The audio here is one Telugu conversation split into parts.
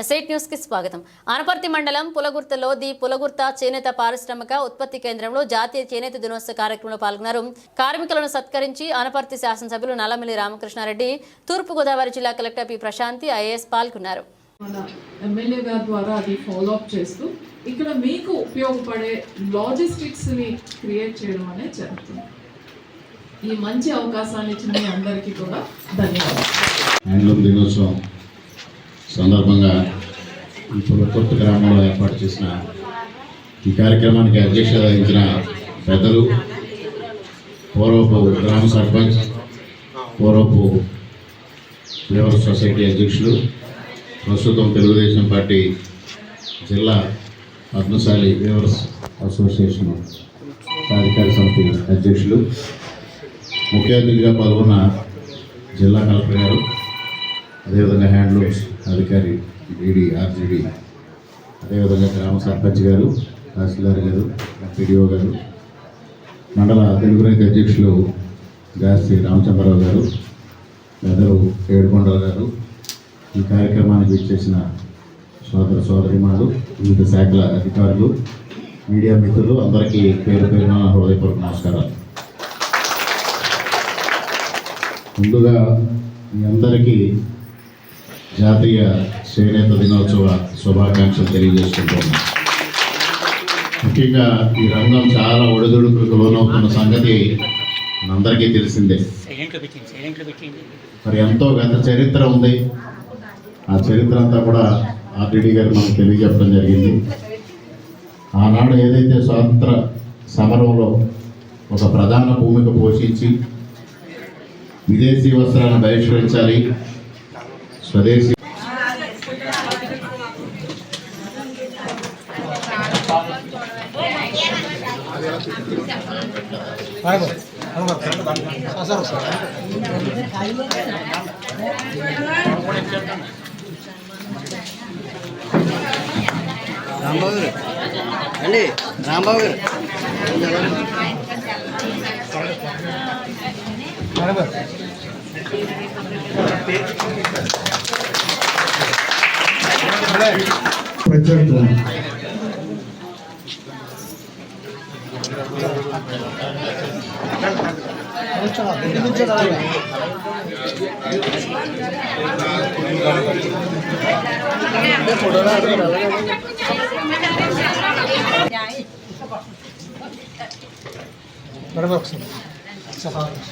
ఎస్ఐట్ న్యూస్కి స్వాగతం. ఆనపర్తి మండలం పులగుర్తలో ది పులగుర్త చేనేత పారిశ్రామిక ఉత్పత్తి కేంద్రంలో జాతీయ చేనేత దినోత్సవ కార్యక్రమంలో పాల్గొన్నారు. కార్మికులను సత్కరించి ఆనపర్తి శాసనసభ్యులు నల్లమిల్లి రామకృష్ణారెడ్డి తూర్పుగోదావరి జిల్లా కలెక్టర్ పి ప్రశాంతి ఐఏఎస్ పాల్గొన్నారు. మన ఎమ్మెల్యే గారి ద్వారా అది ఫాలో అప్ చేస్తూ ఇక్కడ మీకు ఉపయోగపడే లాజిస్టిక్స్ని క్రియేట్ చేయడం అనేది జరుగుతుంది. ఈ మంచి అవకాశాన్ని ఇచ్చిన మీ అందరికీ కూడా ధన్యవాదాలు. హ్యాండ్లూమ్ దినోత్సవం సందర్భంగా ఇప్పుడు కొత్త గ్రామంలో ఏర్పాటు చేసిన ఈ కార్యక్రమానికి అధ్యక్షత వహించిన పెద్దలు పూర్వపు గ్రామ సర్పంచ్ పూర్వపు లేబర్ సొసైటీ అధ్యక్షులు ప్రస్తుతం తెలుగుదేశం పార్టీ జిల్లా పద్మశాలి లేబర్స్ అసోసియేషన్ సాధికార సమితి అధ్యక్షులు ముఖ్య అతిథిగా పాల్గొన్న జిల్లా కలెక్టర్ గారు అదేవిధంగా హ్యాండ్లూమ్స్ అధికారి డిడి ఆర్జీడీ అదేవిధంగా గ్రామ సర్పంచ్ గారు తహసీల్దార్ గారు పిడిఓ గారు మండల తెలుగు రైతు అధ్యక్షులు గాసి రామచంద్రరావు గారు పెద్దలు ఏడుకొండల గారు ఈ కార్యక్రమానికి ఇచ్చేసిన సోదర సోదరిమారు వివిధ శాఖల అధికారులు మీడియా మిత్రులు అందరికీ పేరు పేరున హృదయపూర్వక నమస్కారాలు. ముందుగా మీ అందరికీ జాతీయ చేనేత దినోత్సవ శుభాకాంక్షలు తెలియజేసుకుంటున్నాను ముఖ్యంగా ఈ రంగం చాలా ఒడిదుడుకులకు లోనవుతున్న సంగతి మనందరికీ తెలిసిందే. మరి ఎంతో గత చరిత్ర ఉంది. ఆ చరిత్ర అంతా కూడా ఆర్డిడి గారు మనకు తెలియజెప్పడం జరిగింది. ఆనాడు ఏదైతే స్వాతంత్ర సమరంలో ఒక ప్రధాన భూమిక పోషించి విదేశీ వస్త్రాలను బహిష్కరించాలి స్వదేశీ రాంబాబు గారు అండి రాంబాబు గారు. ప్రత్యేకత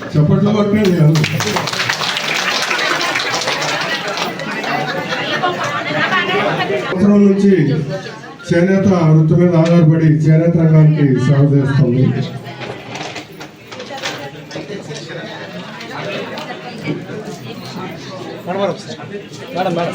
చప్పట్లు కొట్టండి సంవత్సరం నుంచి చేనేత వృత్తి మీద ఆధారపడి చేనేత రంగానికి సేవ చేస్తుంది మేడం మేడం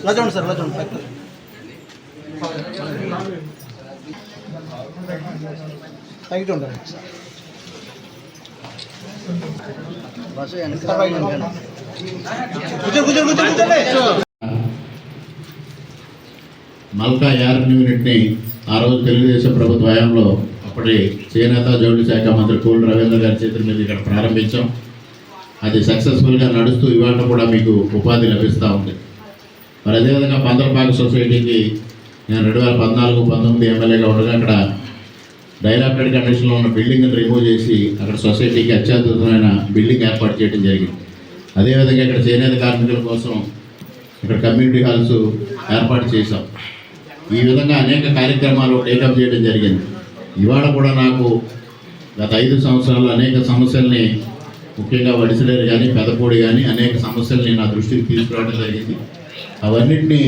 ఎలా చూడండి సార్ జన్మ వెంకట్రావు పైకి ఆ చూడండి పైకి కూర్చో కూర్చో కూర్చో కూర్చోండి మల్కా యూనిట్ని ఆ రోజు తెలుగుదేశం ప్రభుత్వ హయాంలో అప్పటి చేనేత జౌళి శాఖ మంత్రి కోల్ రవీంద్ర గారి చేతుల మీద ఇక్కడ ప్రారంభించాం. అది సక్సెస్ఫుల్గా నడుస్తూ ఇవాళ కూడా మీకు ఉపాధి లభిస్తూ ఉంది. మరి అదేవిధంగా పందరపాక సొసైటీకి నేను రెండు వేల పద్నాలుగు పంతొమ్మిది ఎమ్మెల్యేగా ఉండగా అక్కడ డైలాప్టెడ్ కండిషన్లో ఉన్న బిల్డింగ్ని రిమూవ్ చేసి అక్కడ సొసైటీకి అత్యద్భుతమైన బిల్డింగ్ ఏర్పాటు చేయడం జరిగింది. అదేవిధంగా ఇక్కడ చేనేత కార్మికుల కోసం ఇక్కడ కమ్యూనిటీ హాల్స్ ఏర్పాటు చేశాం. ఈ విధంగా అనేక కార్యక్రమాలు టేకప్ చేయడం జరిగింది. ఇవాళ కూడా నాకు గత ఐదు సంవత్సరాలు అనేక సమస్యల్ని ముఖ్యంగా వడిసలేరు కానీ పెదపూడి కానీ అనేక సమస్యలు నేను నా దృష్టికి తీసుకురావడం జరిగింది. అవన్నిటినీ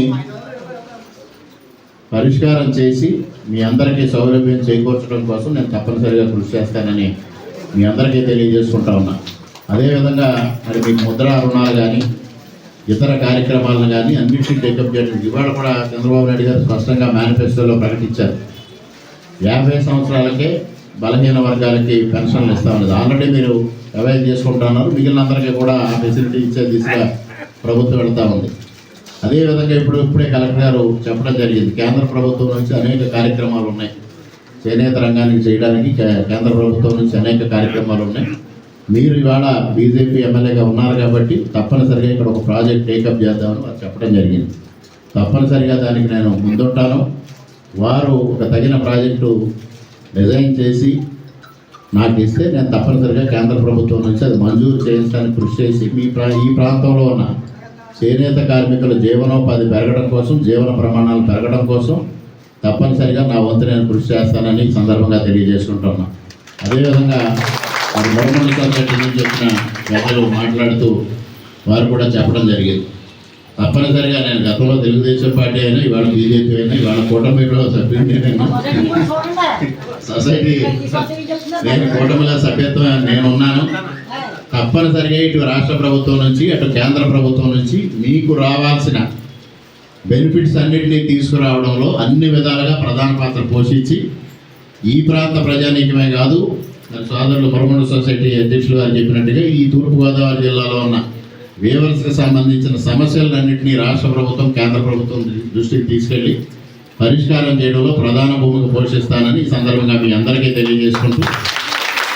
పరిష్కారం చేసి మీ అందరికీ సౌలభ్యం చేకూర్చడం కోసం నేను తప్పనిసరిగా కృషి చేస్తానని మీ అందరికీ తెలియజేసుకుంటా ఉన్నా. అదేవిధంగా మరి మీకు ముద్రా రుణాలు కానీ ఇతర కార్యక్రమాలను కానీ అన్నింటినీ టేకప్ చేయడం. ఇవాళ కూడా చంద్రబాబు నాయుడు గారు స్పష్టంగా మేనిఫెస్టోలో ప్రకటించారు. యాభై సంవత్సరాలకే బలహీన వర్గాలకి పెన్షన్లు ఇస్తా ఉన్నది. ఆల్రెడీ మీరు అవైల్ చేసుకుంటున్నారు మిగిలిన అందరికీ కూడా ఆ ఫెసిలిటీ ఇచ్చే దిశగా ప్రభుత్వం వెళ్తా ఉంది. అదేవిధంగా ఇప్పుడు ఇప్పుడే కలెక్టర్ గారు చెప్పడం జరిగింది. కేంద్ర ప్రభుత్వం నుంచి అనేక కార్యక్రమాలు ఉన్నాయి. చేనేత రంగానికి చేయడానికి కే- కేంద్ర ప్రభుత్వం నుంచి అనేక కార్యక్రమాలు ఉన్నాయి. మీరు ఇవాళ బీజేపీ ఎమ్మెల్యేగా ఉన్నారు కాబట్టి తప్పనిసరిగా ఇక్కడ ఒక ప్రాజెక్ట్ టేకప్ చేద్దామని వారు చెప్పడం జరిగింది. తప్పనిసరిగా దానికి నేను ముందుంటాను. వారు ఒక తగిన ప్రాజెక్టు డిజైన్ చేసి నాకు ఇస్తే నేను తప్పనిసరిగా కేంద్ర ప్రభుత్వం నుంచి అది మంజూరు చేయించడానికి కృషి చేసి మీ ప్రా ఈ ప్రాంతంలో ఉన్న చేనేత కార్మికుల జీవనోపాధి పెరగడం కోసం జీవన ప్రమాణాలు పెరగడం కోసం తప్పనిసరిగా నా వంతు నేను కృషి చేస్తానని సందర్భంగా తెలియజేసుకుంటున్నా. అదేవిధంగా మరి మరొకటి సొసైటీ నుంచి వచ్చిన ప్రజలు మాట్లాడుతూ వారు కూడా చెప్పడం జరిగింది. తప్పనిసరిగా నేను గతంలో తెలుగుదేశం పార్టీ అయినా ఇవాళ బీజేపీ అయినా ఇవాళ కూటమిలో సభ్యుడిని నేను సొసైటీ నేను కూటమిలో సభ్యత్వం నేను ఉన్నాను తప్పనిసరిగా ఇటు రాష్ట్ర ప్రభుత్వం నుంచి అటు కేంద్ర ప్రభుత్వం నుంచి మీకు రావాల్సిన బెనిఫిట్స్ అన్నింటినీ తీసుకురావడంలో అన్ని విధాలుగా ప్రధాన పాత్ర పోషించి ఈ ప్రాంత ప్రజానీకమే కాదు సోదరులు మరమండ సొసైటీ అధ్యక్షులు గారు చెప్పినట్టుగా ఈ తూర్పుగోదావరి జిల్లాలో ఉన్న వేవర్స్కి సంబంధించిన సమస్యలన్నింటినీ రాష్ట్ర ప్రభుత్వం కేంద్ర ప్రభుత్వం దృష్టికి తీసుకెళ్ళి పరిష్కారం చేయడంలో ప్రధాన భూమిక పోషిస్తానని ఈ సందర్భంగా మీ అందరికీ తెలియజేసుకుంటూ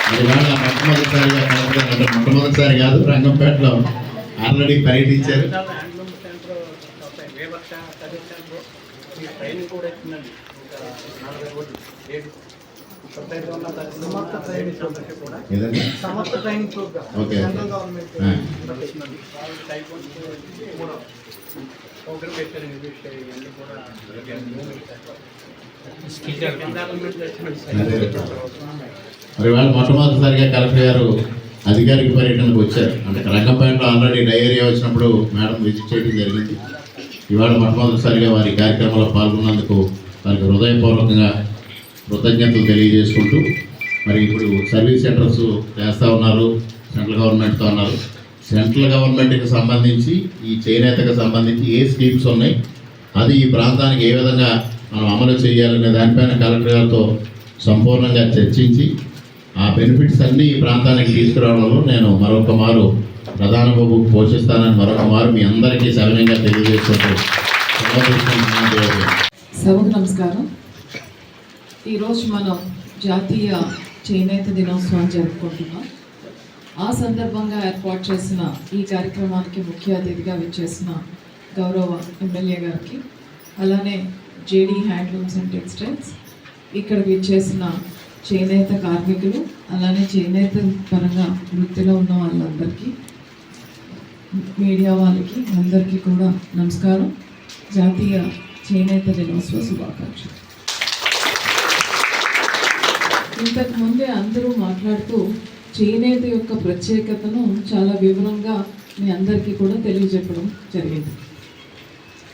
అది వాళ్ళ మొట్టమొదటిసారిగా కలపడం మొట్టమొదటిసారి కాదు రంగంపేటలో ఆల్రెడీ పర్యటించారు కూడా Samarth training programme okay. Central government programme పెట్టారు ఇవన్నీ కూడా మరి వాళ్ళు మొట్టమొదటిసారిగా కలెక్టర్ గారు అధికారిక పర్యటనకు వచ్చారు. అంటే రంగంపేటలో ఆల్రెడీ డయేరియా వచ్చినప్పుడు మేడం విజిట్ చేయడం జరిగింది. ఇవాళ మొట్టమొదటిసారిగా వారి కార్యక్రమంలో పాల్గొన్నందుకు వారికి హృదయపూర్వకంగా కృతజ్ఞతలు తెలియజేసుకుంటూ మరి ఇప్పుడు సర్వీస్ సెంటర్స్ చేస్తూ ఉన్నారు సెంట్రల్ గవర్నమెంట్తో ఉన్నారు సెంట్రల్ గవర్నమెంట్కి సంబంధించి ఈ చేనేతకు సంబంధించి ఏ స్కీమ్స్ ఉన్నాయి అది ఈ ప్రాంతానికి ఏ విధంగా మనం అమలు చేయాలనే దానిపైన కలెక్టర్ గారితో సంపూర్ణంగా చర్చించి ఆ బెనిఫిట్స్ అన్నీ ఈ ప్రాంతానికి తీసుకురావడంలో నేను మరొక మారు ప్రధాన బాబు పోషిస్తానని మరొక మారు మీ అందరికీ సవినయంగా తెలియజేసుకుంటూ సభకు నమస్కారం. ఈరోజు మనం జాతీయ చేనేత దినోత్సవం జరుపుకుంటున్నాం. ఆ సందర్భంగా ఏర్పాటు చేసిన ఈ కార్యక్రమానికి ముఖ్య అతిథిగా విచ్చేసిన గౌరవ ఎమ్మెల్యే గారికి అలానే జేడీ హ్యాండ్లూమ్స్ అండ్ టెక్స్టైల్స్ ఇక్కడ విచ్చేసిన చేనేత కార్మికులు అలానే చేనేత పరంగా వృత్తిలో ఉన్న వాళ్ళందరికీ మీడియా వాళ్ళకి అందరికీ కూడా నమస్కారం. జాతీయ చేనేత దినోత్సవ శుభాకాంక్షలు. ఇంతకు ముందే అందరూ మాట్లాడుతూ చేనేత యొక్క ప్రత్యేకతను చాలా వివరంగా మీ అందరికీ కూడా తెలియజెప్పడం జరిగింది.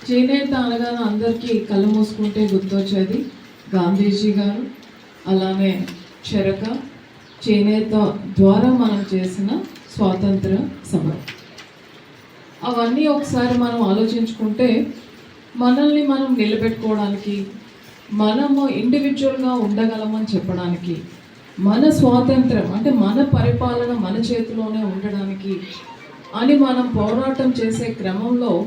చేనేత అనగానే అందరికీ కళ్ళు మూసుకుంటే గుర్తొచ్చేది గాంధీజీ గారు అలానే చెరక చేనేత ద్వారా మనం చేసిన స్వాతంత్ర సమరం. అవన్నీ ఒకసారి మనం ఆలోచించుకుంటే మనల్ని మనం నిలబెట్టుకోవడానికి మనము ఇండివిజువల్గా ఉండగలమని చెప్పడానికి మన స్వాతంత్రం అంటే మన పరిపాలన మన చేతిలోనే ఉండడానికి అని మనం పోరాటం చేసే క్రమంలో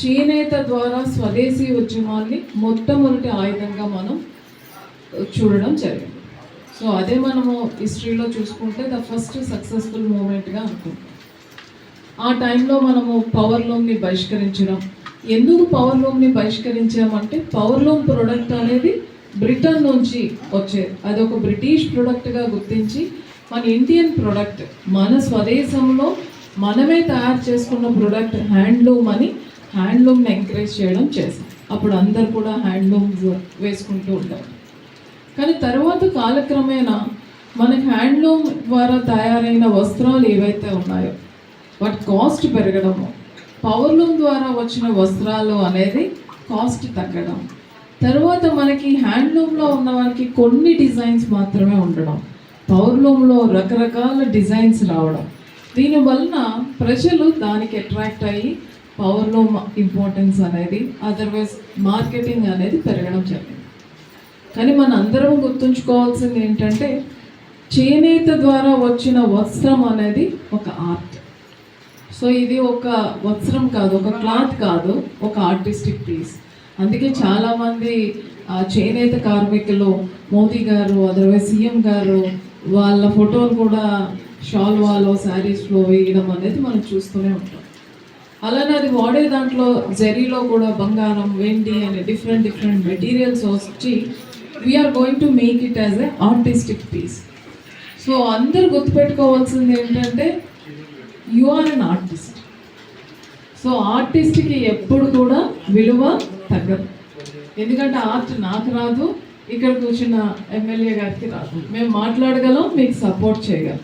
చేనేత ద్వారా స్వదేశీ ఉద్యమాన్ని మొట్టమొదటి ఆయుధంగా మనం చూడడం జరిగింది. సో అదే మనము హిస్టరీలో చూసుకుంటే ద ఫస్ట్ సక్సెస్ఫుల్ మూమెంట్గా అనుకుంటాం. ఆ టైంలో మనము పవర్ బహిష్కరించడం ఎందుకు పవర్ లూమ్ని బహిష్కరించామంటే పవర్ లూమ్ ప్రోడక్ట్ అనేది బ్రిటన్ నుంచి వచ్చేది. అది ఒక బ్రిటిష్ ప్రోడక్ట్గా గుర్తించి మన ఇండియన్ ప్రోడక్ట్ మన స్వదేశంలో మనమే తయారు చేసుకున్న ప్రోడక్ట్ హ్యాండ్లూమ్ అని హ్యాండ్లూమ్ని ఎంకరేజ్ చేయడం చేశాం. అప్పుడు అందరు కూడా హ్యాండ్లూమ్స్ వేసుకుంటూ ఉంటారు కానీ తర్వాత కాలక్రమేణా మనకి హ్యాండ్లూమ్ ద్వారా తయారైన వస్త్రాలు ఏవైతే ఉన్నాయో వాటి కాస్ట్ పెరగడము పవర్లూమ్ ద్వారా వచ్చిన వస్త్రాలు అనేది కాస్ట్ తగ్గడం. తర్వాత మనకి హ్యాండ్లూమ్లో ఉన్న వారికి కొన్ని డిజైన్స్ మాత్రమే ఉండడం. పవర్లూమ్లో రకరకాల డిజైన్స్ రావడం. దీనివలన ప్రజలు దానికి అట్రాక్ట్ అయ్యి పవర్లూమ్ ఇంపార్టెన్స్ అనేది అదర్వైజ్ మార్కెటింగ్ అనేది పెరగడం జరిగింది. కానీ మన అందరం గుర్తుంచుకోవాల్సింది ఏంటంటే చేనేత ద్వారా వచ్చిన వస్త్రం అనేది ఒక ఆర్ట్. సో ఇది ఒక వస్త్రం కాదు ఒక క్లాత్ కాదు ఒక ఆర్టిస్టిక్ పీస్. అందుకే చాలామంది చేనేత కార్మికులు మోదీ గారు అదర్వైజ్ సీఎం గారు వాళ్ళ ఫోటోలు కూడా షాల్వాలో శారీస్లో వేయడం అనేది మనం చూస్తూనే ఉంటాం. అలానే అది వాడే దాంట్లో జరీలో కూడా బంగారం వెండి అనే డిఫరెంట్ డిఫరెంట్ మెటీరియల్స్ వచ్చి we are going to make it as a artistic piece so అందరు గుర్తుపెట్టుకోవాల్సింది ఏంటంటే you are an artist so ఆర్టిస్ట్కి ఎప్పుడు కూడా విలువ తగ్గదు. ఎందుకంటే ఆర్ట్ నాకు రాదు ఇక్కడ కూర్చున్న ఎమ్మెల్యే గారికి రాదు. మేము మాట్లాడగలం మీకు సపోర్ట్ చేయగలం.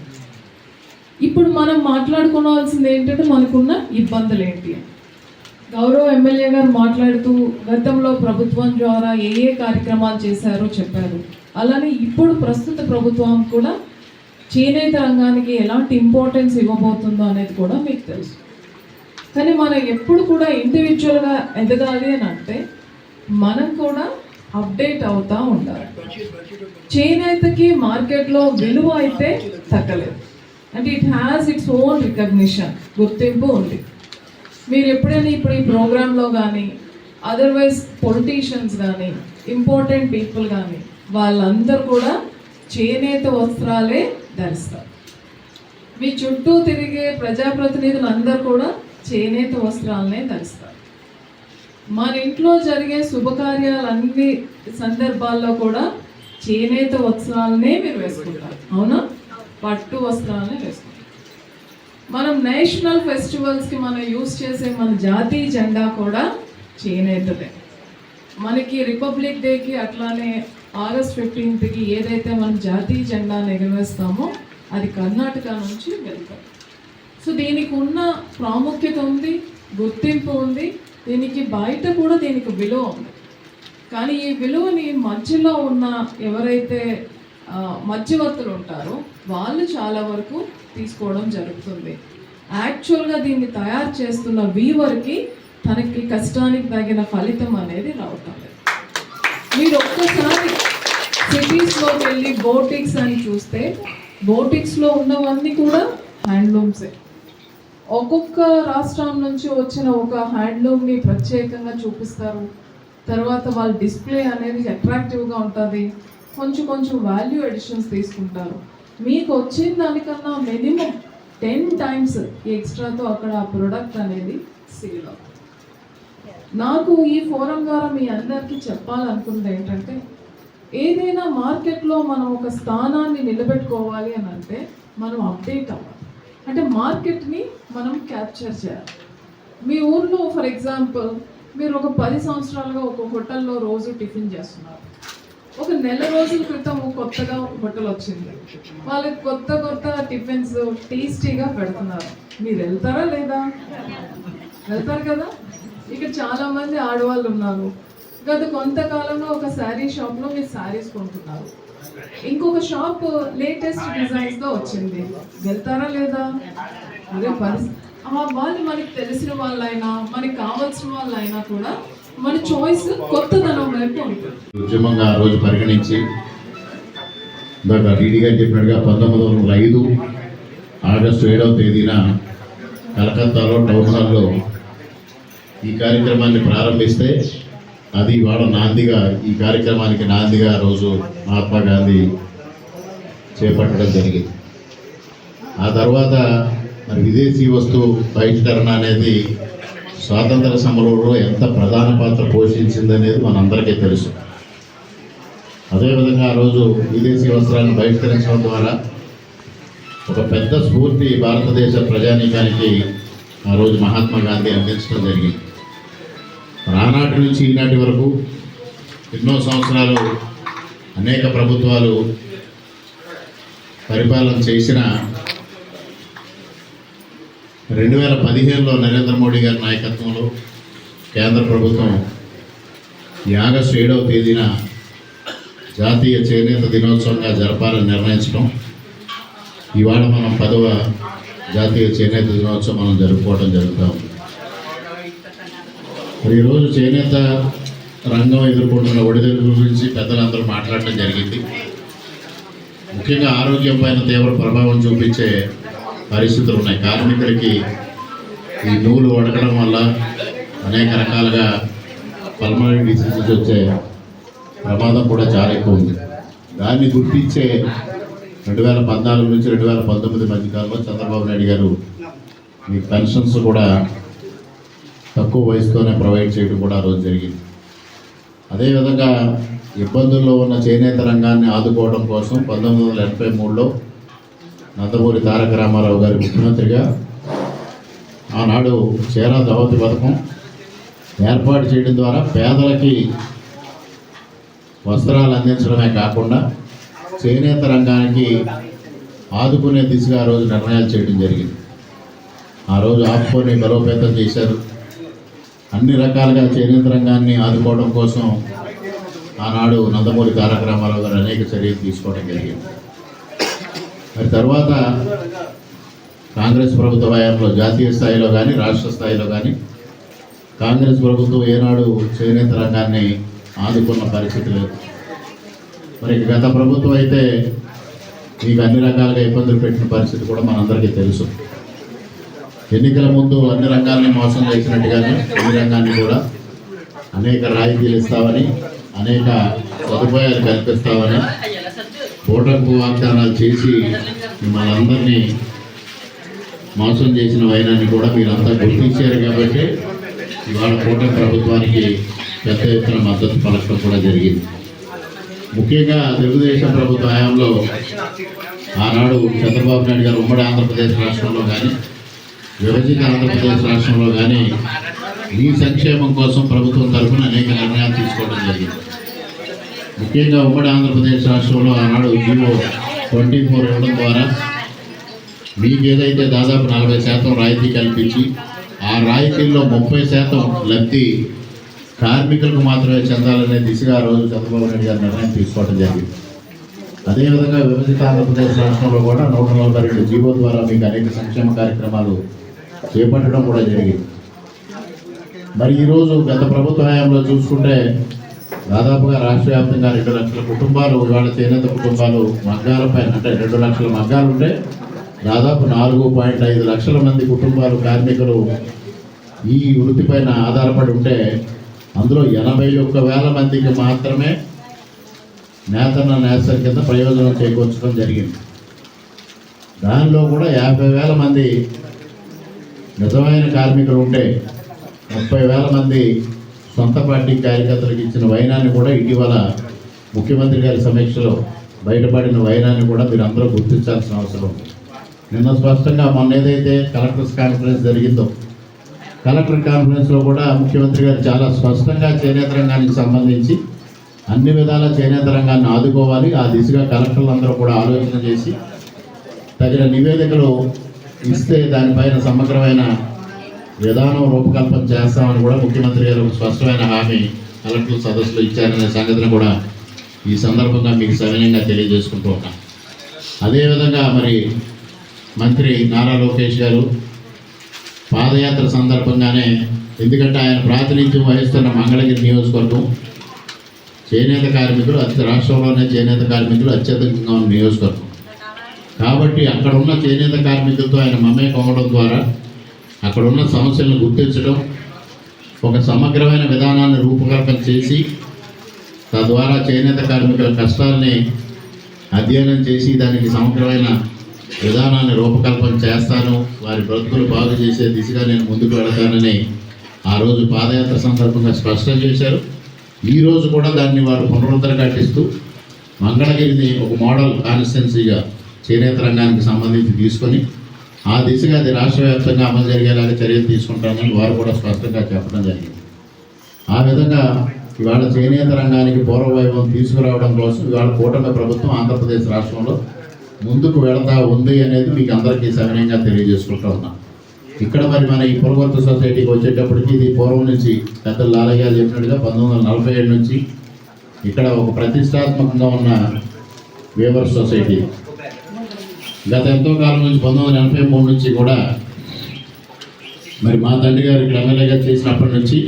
ఇప్పుడు మనం మాట్లాడుకోవాల్సింది ఏంటంటే మనకున్న ఇబ్బందులు ఏంటి? గౌరవ ఎమ్మెల్యే గారు మాట్లాడుతూ గతంలో ప్రభుత్వం ద్వారా ఏ ఏ కార్యక్రమాలు చేశారో చెప్పారు. అలానే ఇప్పుడు ప్రస్తుత ప్రభుత్వం కూడా చేనేత రంగానికి ఎలాంటి ఇంపార్టెన్స్ ఇవ్వబోతుందో అనేది కూడా మీకు తెలుసు. కానీ మనం ఎప్పుడు కూడా ఇండివిజువల్గా ఎదగాలి అని అంటే మనం కూడా అప్డేట్ అవుతూ ఉండాలి. చేనేతకి మార్కెట్లో విలువ అయితే తగ్గలేదు. అంటే it has its own recognition గుర్తింపు ఉంది. మీరు ఎప్పుడైనా ఇప్పుడు ఈ ప్రోగ్రాంలో కానీ అదర్వైజ్ పొలిటీషియన్స్ కానీ ఇంపార్టెంట్ పీపుల్ కానీ వాళ్ళందరూ కూడా చేనేత వస్త్రాలే ధరిస్తారు మీ చుట్టూ తిరిగే ప్రజాప్రతినిధులు అందరూ కూడా చేనేత వస్త్రాలనే ధరిస్తారు. మన ఇంట్లో జరిగే శుభకార్యాలన్ని సందర్భాల్లో కూడా చేనేత వస్త్రాలనే మీరు వేసుకుంటారు. అవునా? పట్టు వస్త్రాలనే వేసుకుంటారు. మనం నేషనల్ ఫెస్టివల్స్కి మనం యూస్ చేసే మన జాతీయ జెండా కూడా చేనేతదే. మనకి రిపబ్లిక్ డేకి అట్లానే ఆగస్ట్ ఫిఫ్టీన్త్కి ఏదైతే మనం జాతీయ జెండాను ఎగరవేస్తామో అది కర్ణాటక నుంచి వెళ్తాం. సో దీనికి ఉన్న ప్రాముఖ్యత ఉంది గుర్తింపు ఉంది దీనికి బయట కూడా దీనికి విలువ ఉంది. కానీ ఈ విలువని మధ్యలో ఉన్న ఎవరైతే మధ్యవర్తులు ఉంటారో వాళ్ళు చాలా వరకు తీసుకోవడం జరుగుతుంది. యాక్చువల్గా దీన్ని తయారు చేస్తున్న వీవర్కి తనకి కష్టానికి తగిన ఫలితం అనేది రావటం లేదు. మీరు ఒక్కసారి సిటీస్లోకి వెళ్ళి బోటిక్స్ అని చూస్తే బోటిక్స్లో ఉన్నవన్నీ కూడా హ్యాండ్లూమ్సే. ఒక్కొక్క రాష్ట్రం నుంచి వచ్చిన ఒక హ్యాండ్లూమ్ని ప్రత్యేకంగా చూపిస్తారు. తర్వాత వాళ్ళ డిస్ప్లే అనేది అట్రాక్టివ్గా ఉంటుంది. కొంచెం కొంచెం వాల్యూ ఎడిషన్స్ తీసుకుంటారు. మీకు వచ్చిన దానికన్నా మినిమం టెన్ టైమ్స్ ఎక్స్ట్రాతో అక్కడ ఆ ప్రొడక్ట్ అనేది సేల్ అవుతుంది. నాకు ఈ ఫోరం ద్వారా మీ అందరికీ చెప్పాలనుకుంది ఏంటంటే ఏదైనా మార్కెట్లో మనం ఒక స్థానాన్ని నిలబెట్టుకోవాలి అని అంటే మనం అప్డేట్ అవ్వాలి. అంటే మార్కెట్ని మనం క్యాప్చర్ చేయాలి. మీ ఊర్లో ఫర్ ఎగ్జాంపుల్ మీరు ఒక పది సంవత్సరాలుగా ఒక హోటల్లో రోజు టిఫిన్ చేస్తున్నారు. ఒక నెల రోజుల క్రితం కొత్తగా ఒక హోటల్ వచ్చింది. వాళ్ళకి కొత్త కొత్త టిఫిన్స్ టేస్టీగా పెడుతున్నారు. మీరు వెళ్తారా లేదా? వెళ్తారు కదా? ఇక్కడ చాలామంది ఆడవాళ్ళు ఉన్నారు. గత కొంతకాలంలో ఒక శారీ షాప్లో మీరు శారీస్ కొంటున్నారు. ఇంకొక షాప్ లేటెస్ట్ డిజైన్స్తో వచ్చింది. వెళ్తారా లేదా? అదే పరిస్థితి ఆ వాళ్ళు మనకి తెలిసిన వాళ్ళైనా మనకి కావాల్సిన వాళ్ళైనా కూడా మన చాయిస్ కొత్తదనం వైపు ఉంటుంది. ఉద్యమంగా ఆ రోజు పరిగణించి ఇందాక డీడీ గారు చెప్పినట్టుగా పంతొమ్మిది వందల ఐదు ఆగస్టు ఏడవ తేదీన కలకత్తాలో టౌన్ హాల్లో ఈ కార్యక్రమాన్ని ప్రారంభిస్తే అది ఇవాళ నాందిగా ఈ కార్యక్రమానికి నాందిగా రోజు మహాత్మా గాంధీ చేపట్టడం జరిగింది. ఆ తర్వాత మరి విదేశీ వస్తువు బహిష్కరణ అనేది స్వాతంత్ర సమరంలో ఎంత ప్రధాన పాత్ర పోషించిందనేది మనందరికీ తెలుసు. అదేవిధంగా ఆ రోజు విదేశీ వస్త్రాలను బహిష్కరించడం ద్వారా ఒక పెద్ద స్ఫూర్తి భారతదేశ ప్రజానీకానికి ఆ రోజు మహాత్మా గాంధీ అందించడం జరిగింది. ఆనాటి నుంచి ఈనాటి వరకు ఎన్నో సంవత్సరాలు అనేక ప్రభుత్వాలు పరిపాలన చేసిన రెండు వేల పదిహేనులో నరేంద్ర మోడీ గారి నాయకత్వంలో కేంద్ర ప్రభుత్వం ఈ ఆగస్టు ఏడవ తేదీన జాతీయ చేనేత దినోత్సవంగా జరపాలని నిర్ణయించడం. ఇవాళ మనం పదవ జాతీయ చేనేత దినోత్సవం మనం జరుపుకోవడం జరుగుతూ ఉంది. మరి ఈరోజు చేనేత రంగం ఎదుర్కొంటున్న ఒడిదుడుకుల గురించి పెద్దలందరూ మాట్లాడటం జరిగింది. ముఖ్యంగా ఆరోగ్యం పైన తీవ్ర ప్రభావం చూపించే పరిస్థితులు ఉన్నాయి. కార్మికులకి ఈ నూలు వడకడం వల్ల అనేక రకాలుగా పల్మనరీ డిసీజెస్ వచ్చే ప్రమాదం కూడా చాలా ఎక్కువ ఉంది. దాన్ని గుర్తించే రెండు వేల పద్నాలుగు నుంచి రెండు వేల పంతొమ్మిది మధ్య కాలంలో చంద్రబాబు నాయుడు గారు మీ పెన్షన్స్ కూడా తక్కువ వయసుతోనే ప్రొవైడ్ చేయడం కూడా ఆ రోజు జరిగింది. అదేవిధంగా ఇబ్బందుల్లో ఉన్న చేనేత రంగాన్ని ఆదుకోవడం కోసం పంతొమ్మిది వందల ఎనభై మూడులో నందమూరి తారక రామారావు గారి ముఖ్యమంత్రిగా ఆనాడు చీరా దవతి పథకం ఏర్పాటు చేయడం ద్వారా పేదలకి వస్త్రాలు అందించడమే కాకుండా చేనేత రంగానికి ఆదుకునే దిశగా ఆ రోజు నిర్ణయాలు చేయడం జరిగింది. ఆ రోజు ఆపుకొని బలోపేతం చేశారు. అన్ని రకాలుగా చేనేత రంగాన్ని ఆదుకోవడం కోసం ఆనాడు నందమూరి తారక రామారావు గారు అనేక చర్యలు తీసుకోవడం జరిగింది. మరి తర్వాత కాంగ్రెస్ ప్రభుత్వ హయాంలో జాతీయ స్థాయిలో కానీ రాష్ట్ర స్థాయిలో కానీ కాంగ్రెస్ ప్రభుత్వం ఏనాడు చేనేత రంగాన్ని ఆదుకున్న పరిస్థితి లేదు. మరి గత ప్రభుత్వం అయితే మీకు అన్ని రకాలుగా ఇబ్బందులు పెట్టిన పరిస్థితి కూడా మనందరికీ తెలుసు. ఎన్నికల ముందు అన్ని రంగాల్ని మోసం చేసినట్టుగానే అన్ని రంగాన్ని కూడా అనేక రాయితీలు ఇస్తామని అనేక సదుపాయాలు కల్పిస్తామని ఓటర్కు వాగ్దానాలు చేసి మిమ్మల్ని అందరినీ మోసం చేసిన వైనాన్ని కూడా మీరంతా గుర్తించారు కాబట్టి ఇవాళ కూటమి ప్రభుత్వానికి పెద్ద ఎత్తున మద్దతు పలకడం కూడా జరిగింది. ముఖ్యంగా తెలుగుదేశం ప్రభుత్వ హయాంలో ఆనాడు చంద్రబాబు నాయుడు గారు ఉమ్మడి ఆంధ్రప్రదేశ్ రాష్ట్రంలో కానీ విభజిత ఆంధ్రప్రదేశ్ రాష్ట్రంలో కానీ ఈ సంక్షేమం కోసం ప్రభుత్వం తరఫున అనేక నిర్ణయాలు తీసుకోవడం జరిగింది. ముఖ్యంగా ఉమ్మడి ఆంధ్రప్రదేశ్ రాష్ట్రంలో ఆనాడు జీవో ట్వంటీ ఫోర్ ఇవ్వడం ద్వారా మీకు ఏదైతే దాదాపు నలభై శాతం రాయితీ కల్పించి ఆ రాయితీల్లో ముప్పై శాతం లబ్ధి కార్మికులకు మాత్రమే చెందాలనే దిశగా ఆ రోజు చంద్రబాబు నాయుడు గారు నిర్ణయం తీసుకోవడం జరిగింది. అదేవిధంగా విభజిత ఆంధ్రప్రదేశ్ రాష్ట్రంలో కూడా నూట నలభై రెండు జీవో ద్వారా మీకు అనేక సంక్షేమ కార్యక్రమాలు చేపట్టడం కూడా జరిగింది. మరి ఈరోజు గత ప్రభుత్వ హయాంలో చూసుకుంటే దాదాపుగా రాష్ట్ర వ్యాప్తంగా రెండు లక్షల కుటుంబాలు ఇవాళ చేనేత కుటుంబాలు మగ్గాలపై అంటే రెండు లక్షల మగ్గాలు ఉంటే దాదాపు నాలుగు పాయింట్ ఐదు లక్షల మంది కుటుంబాలు కార్మికులు ఈ వృత్తిపైన ఆధారపడి ఉంటే అందులో ఎనభై ఒక్క వేల మందికి మాత్రమే నేతన్న నేతల కింద ప్రయోజనం చేకూర్చడం జరిగింది. దానిలో కూడా యాభై వేల మంది నిజమైన కార్మికులు ఉంటే ముప్పై వేల మంది సొంత పార్టీ కార్యకర్తలకు ఇచ్చిన వైనాన్ని కూడా ఇటీవల ముఖ్యమంత్రి గారి సమీక్షలో బయటపడిన వైనాన్ని కూడా మీరు అందరూ గుర్తించాల్సిన అవసరం ఉంది. నిన్న స్పష్టంగా మొన్న ఏదైతే కలెక్టర్స్ కాన్ఫరెన్స్ జరిగిందో కలెక్టర్ కాన్ఫరెన్స్లో కూడా ముఖ్యమంత్రి గారు చాలా స్పష్టంగా చేనేత రంగానికి సంబంధించి అన్ని విధాల చేనేత రంగాన్ని ఆదుకోవాలి. ఆ దిశగా కలెక్టర్లందరూ కూడా ఆలోచన చేసి తగిన నివేదికలు ఇస్తే దానిపైన సమగ్రమైన విధానం రూపకల్పన చేస్తామని కూడా ముఖ్యమంత్రి గారు స్పష్టమైన హామీ కలెక్టర్ సదస్సులో ఇచ్చారనే సంగతిని కూడా ఈ సందర్భంగా మీకు సవినయంగా తెలియజేసుకుంటూ ఉన్నాం. అదేవిధంగా మరి మంత్రి నారా లోకేష్ గారు పాదయాత్ర సందర్భంగానే ఎందుకంటే ఆయన ప్రాతినిధ్యం వహిస్తున్న మంగళగిరి నియోజకవర్గం చేనేత కార్మికులు అత్య రాష్ట్రంలోనే చేనేత కార్మికులు అత్యధికంగా ఉన్న నియోజకవర్గం. కాబట్టి అక్కడ ఉన్న చేనేత కార్మికులతో ఆయన మమేకం అవ్వడం ద్వారా అక్కడ ఉన్న సమస్యలను గుర్తించడం ఒక సమగ్రమైన విధానాన్ని రూపకల్పన చేసి తద్వారా చేనేత కార్మికుల కష్టాలని అధ్యయనం చేసి దానికి సమగ్రమైన విధానాన్ని రూపకల్పన చేస్తాను. వారి బ్రతుకులు బాగు చేసే దిశగా నేను ముందుకు వెళతానని ఆ రోజు పాదయాత్ర సందర్భంగా స్పష్టం చేశారు. ఈరోజు కూడా దాన్ని వారు పునరుద్ధరణ కట్టిస్తూ మంగళగిరిని ఒక మోడల్ కాన్స్టిట్యున్సీగా చేనేత రంగానికి సంబంధించి తీసుకొని ఆ దిశగా అది రాష్ట్ర వ్యాప్తంగా అమలు జరిగేలాగా చర్యలు తీసుకుంటామని వారు కూడా స్పష్టంగా చెప్పడం జరిగింది. ఆ విధంగా ఇవాళ చేనేత రంగానికి పూర్వవైభవం తీసుకురావడం కోసం ఇవాళ కూటమి ప్రభుత్వం ఆంధ్రప్రదేశ్ రాష్ట్రంలో ముందుకు వెళతా ఉంది అనేది మీకు అందరికీ సవినయంగా తెలియజేసుకుంటూ ఉన్నాం. ఇక్కడ మరి మన ఈ పురవర్త సొసైటీకి వచ్చేటప్పటికి ఇది పూర్వం నుంచి పెద్దలు లాలయ్య గారు చెప్పినట్టుగా పంతొమ్మిది వందల నలభై ఏడు నుంచి ఇక్కడ ఒక ప్రతిష్టాత్మకంగా ఉన్న వేవర్ సొసైటీ గత ఎంతో కాలం నుంచి పంతొమ్మిది వందల ఎనభై మూడు నుంచి కూడా మరి మా తండ్రి గారు ఇక్కడ ఎమ్మెల్యేగా చేసినప్పటి నుంచి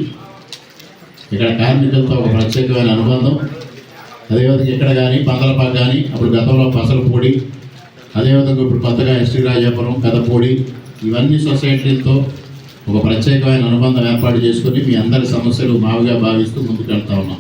ఇక్కడ కార్మికులతో ఒక ప్రత్యేకమైన అనుబంధం. అదేవిధంగా ఇక్కడ కానీ పందలపాక కానీ అప్పుడు గతంలో పసలపూడి అదేవిధంగా ఇప్పుడు కొత్తగా ఎస్టీ రాజాపురం కథపూడి ఇవన్నీ సొసైటీలతో ఒక ప్రత్యేకమైన అనుబంధం ఏర్పాటు చేసుకుని మీ అందరి సమస్యలు మావిగా భావిస్తూ ముందుకు వెళ్తా ఉన్నాం.